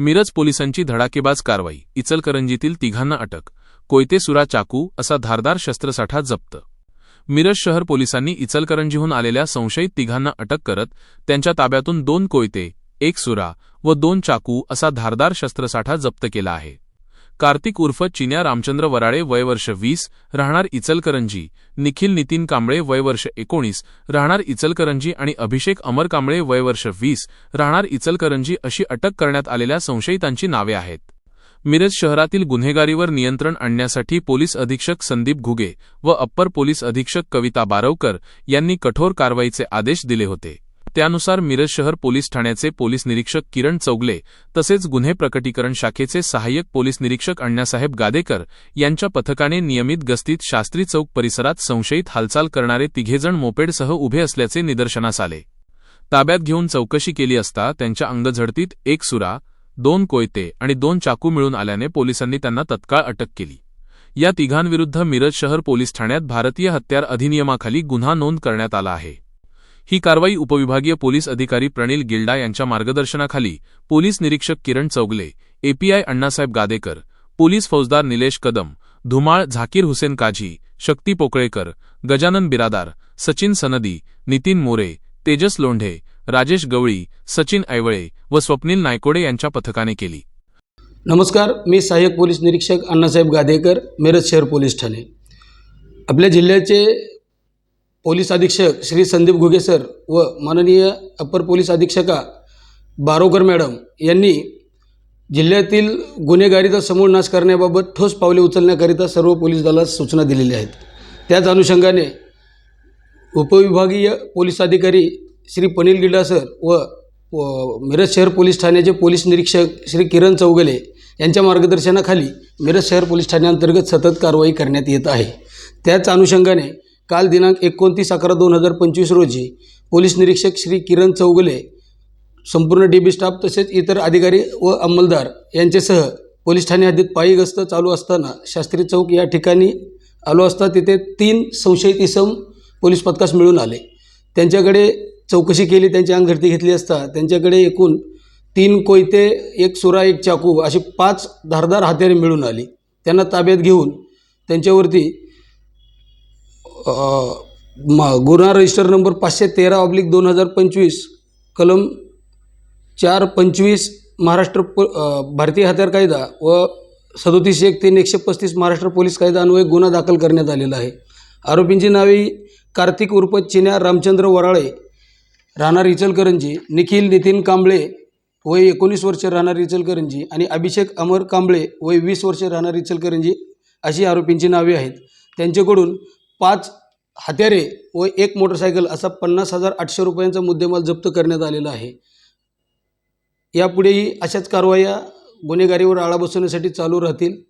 मिरज पोलिसांची धडाकेबाज कारवाई इचलकरंजीतील तिघांना अटक कोयते सुरा चाकू असा धारदार शस्त्रसाठा जप्त. मिरज शहर पोलिसांनी इचलकरंजीहून आलेल्या संशयित तिघांना अटक करत त्यांच्या ताब्यातून दोन कोयते एक सुरा व दोन चाकू असा धारदार शस्त्रसाठा जप्त केला आहे. कार्तिक उर्फ चिन्या रामचंद्र वराळे वयवर्ष वीस राहणार इचलकरंजी. निखिल नितीन कांबळे वयवर्ष एकोणीस राहणार इचलकरंजी आणि अभिषेक अमर कांबळे वयवर्ष वीस राहणार इचलकरंजी अशी अटक करण्यात आलेल्या संशयितांची नावे आहेत. मिरज शहरातील गुन्हेगारीवर नियंत्रण आणण्यासाठी पोलीस अधीक्षक संदीप घुगे व अप्पर पोलीस अधीक्षक कविता बारवकर यांनी कठोर कारवाईचे आदेश दिले होते. त्यानुसार मिरज शहर पोलीस ठाण्याचे पोलीस निरीक्षक किरण चौगले तसेच गुन्हे प्रकटीकरण शाखेचे सहाय्यक पोलीस निरीक्षक अण्णासाहेब गादेकर यांच्या पथकाने नियमित गस्तीत शास्त्री चौक परिसरात संशयित हालचाल करणारे तिघेजण मोपेडसह उभे असल्याचे निदर्शनास आले. ताब्यात घेऊन चौकशी केली असता त्यांच्या अंगझडतीत एक सुरा दोन कोयते आणि दोन चाकू मिळून आल्याने पोलिसांनी त्यांना तत्काळ अटक केली. या तिघांविरुद्ध मिरज शहर पोलीस ठाण्यात भारतीय हत्यार अधिनियमाखाली गुन्हा नोंद करण्यात आला आहे. ही कारवाई उपविभागीय पोलीस अधिकारी प्रणिल गिल्डा यांच्या मार्गदर्शनाखाली पोलीस निरीक्षक किरण चौगले एपीआय अण्णासाहेब गादेकर पोलीस फौजदार निलेश कदम धुमाळ झाकीर हुसेन काझी शक्ती पोकळेकर गजानन बिरादार सचिन सनदी नितीन मोरे तेजस लोंढे राजेश गवळी सचिन ऐवळे व स्वप्नील नायकोडे यांच्या पथकाने केली. नमस्कार मी सहाय्यक पोलीस निरीक्षक अण्णासाहेब गादेकर मिरज शहर पोलीस ठाणे. आपल्या जिल्ह्याचे पोलीस अधीक्षक श्री संदीप घुगे सर व माननीय अपर पोलीस अधीक्षका बारोकर मॅडम यांनी जिल्ह्यातील गुन्हेगारीचा समूळ नाश करण्याबाबत ठोस पावले उचलण्याकरिता सर्व पोलीस दलास सूचना दिलेल्या आहेत. त्याच अनुषंगाने उपविभागीय पोलीस अधिकारी श्री पनील गिल्डा सर व व मिरज शहर पोलीस ठाण्याचे पोलीस निरीक्षक श्री किरण चौगले यांच्या मार्गदर्शनाखाली मिरज शहर पोलीस ठाण्याअंतर्गत सतत कारवाई करण्यात येत आहे. त्याच अनुषंगाने काल दिनांक एकोणतीस अकरा दोन हजार पंचवीस रोजी पोलीस निरीक्षक श्री किरण चौगले संपूर्ण डी बी स्टाफ तसेच इतर अधिकारी व अंमलदार यांच्यासह पोलीस ठाणे हद्दीत पायी गस्त चालू असताना शास्त्री चौक या ठिकाणी आलो असता तिथे तीन संशयित इसम पोलीस पथकास मिळून आले. त्यांच्याकडे चौकशी केली त्यांची अंगझडती घेतली असता त्यांच्याकडे एकूण तीन कोयते एक सुरा एक चाकू अशी पाच धारदार हत्यारे मिळून आली. त्यांना ताब्यात घेऊन त्यांच्यावरती गुन्हा रजिस्टर नंबर पाचशे तेरा ऑब्लिक दोन हजार पंचवीस कलम चार पंचवीस महाराष्ट्र प भारतीय हत्यार कायदा व सदोतीस एक तीन एकशे पस्तीस महाराष्ट्र पोलीस कायदा अन्वये गुन्हा दाखल करण्यात आलेला आहे. आरोपींची नावे कार्तिक उर्फ चिन्या रामचंद्र वराळे राहणार इचलकरंजी निखिल नितीन कांबळे वय एकोणीस वर्ष राहणार इचलकरंजी आणि अभिषेक अमर कांबळे वय वीस वर्ष राहणार इचलकरंजी अशी आरोपींची नावे आहेत. त्यांच्याकडून पाच हत्यारे व एक मोटरसायकल असा पन्नास हजार आठशे रुपयांचा मुद्देमाल जप्त करण्यात आलेला आहे. यापुढेही अशाच कारवाया गुन्हेगारीवर आळा बसवण्यासाठी चालू राहतील.